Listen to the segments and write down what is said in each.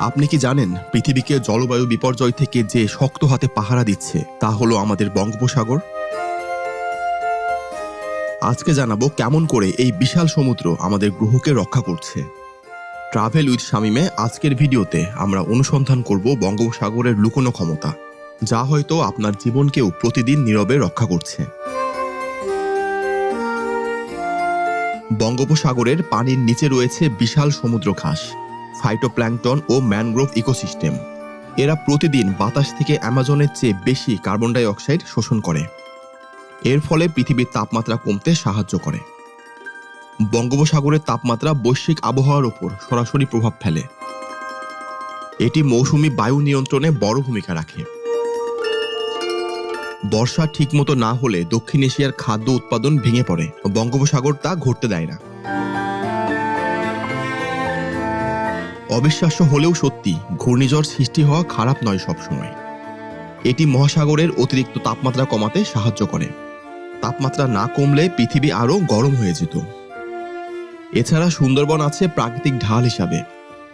আপনি কি জানেন, পৃথিবীকে জলবায়ু বিপর্যয় থেকে যে শক্ত হাতে পাহারা দিচ্ছে, তা হলো আমাদের বঙ্গোপসাগর? আজকে জানাব কেমন করে এই বিশাল সমুদ্র আমাদের গ্রহকে রক্ষা করছে। ট্রাভেল উইথ শামিমে আজকের ভিডিওতে আমরা অনুসন্ধান করব বঙ্গোপসাগরের লুকোনো ক্ষমতা, যা হয়তো আপনার জীবনকেও প্রতিদিন নীরবে রক্ষা করছে। বঙ্গোপসাগরের পানির নিচে রয়েছে বিশাল সমুদ্র ঘাস। ফাইটোপ্ল্যাঙ্কটন ও ম্যানগ্রোভ ইকোসিস্টেম এরা প্রতিদিন বাতাস থেকে অ্যামাজনের চেয়ে বেশি কার্বন ডাই অক্সাইড শোষণ করে। এর ফলে পৃথিবীর তাপমাত্রা কমতে সাহায্য করে। বঙ্গোপসাগরের তাপমাত্রা বৈশ্বিক আবহাওয়ার উপর সরাসরি প্রভাব ফেলে। এটি মৌসুমি বায়ু নিয়ন্ত্রণে বড় ভূমিকা রাখে। বর্ষা ঠিকমতো না হলে দক্ষিণ এশিয়ার খাদ্য উৎপাদন ভেঙে পড়ে। বঙ্গোপসাগর তা ঘটতে দেয় না। অবিশ্বাস্য হলেও সত্যি, ঘূর্ণিঝড় সৃষ্টি হওয়া খারাপ নয় সবসময়। এটি মহাসাগরের অতিরিক্ত তাপমাত্রা কমাতে সাহায্য করে। তাপমাত্রা না কমলে পৃথিবী আরও গরম হয়ে যেত। এছাড়া সুন্দরবন আছে প্রাকৃতিক ঢাল হিসাবে,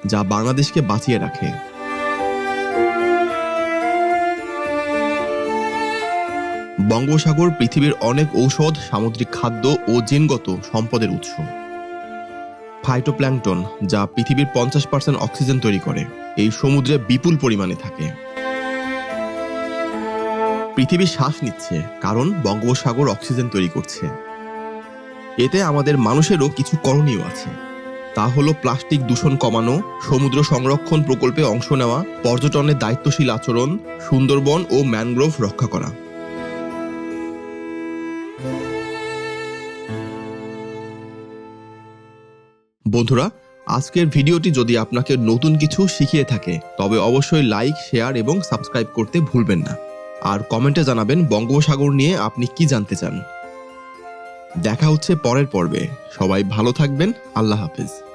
যা বাংলাদেশকে বাঁচিয়ে রাখে। বঙ্গোপসাগর পৃথিবীর অনেক ঔষধ, সামুদ্রিক খাদ্য ও জিনগত সম্পদের উৎস। ফাইটোপ্ল্যাঙ্কটন যা পৃথিবীর পঞ্চাশ পার্সেন্ট অক্সিজেন তৈরি করে, এই সমুদ্রে বিপুল পরিমাণে থাকে। পৃথিবী শ্বাস নিচ্ছে, কারণ বঙ্গোপসাগর অক্সিজেন তৈরি করছে। এতে আমাদের মানুষেরও কিছু করণীয় আছে। তা হলো প্লাস্টিক দূষণ কমানো, সমুদ্র সংরক্ষণ প্রকল্পে অংশ নেওয়া, পর্যটনের দায়িত্বশীল আচরণ, সুন্দরবন ও ম্যানগ্রোভ রক্ষা করা। বন্ধুরা, আজকের ভিডিওটি যদি আপনাকে নতুন কিছু শিখিয়ে থাকে, তবে অবশ্যই লাইক, শেয়ার এবং সাবস্ক্রাইব করতে ভুলবেন না। আর কমেন্টে জানাবেন বঙ্গোপসাগর নিয়ে আপনি কি জানতে চান। দেখা হচ্ছে পরের পর্বে। সবাই ভালো থাকবেন। আল্লাহ হাফেজ।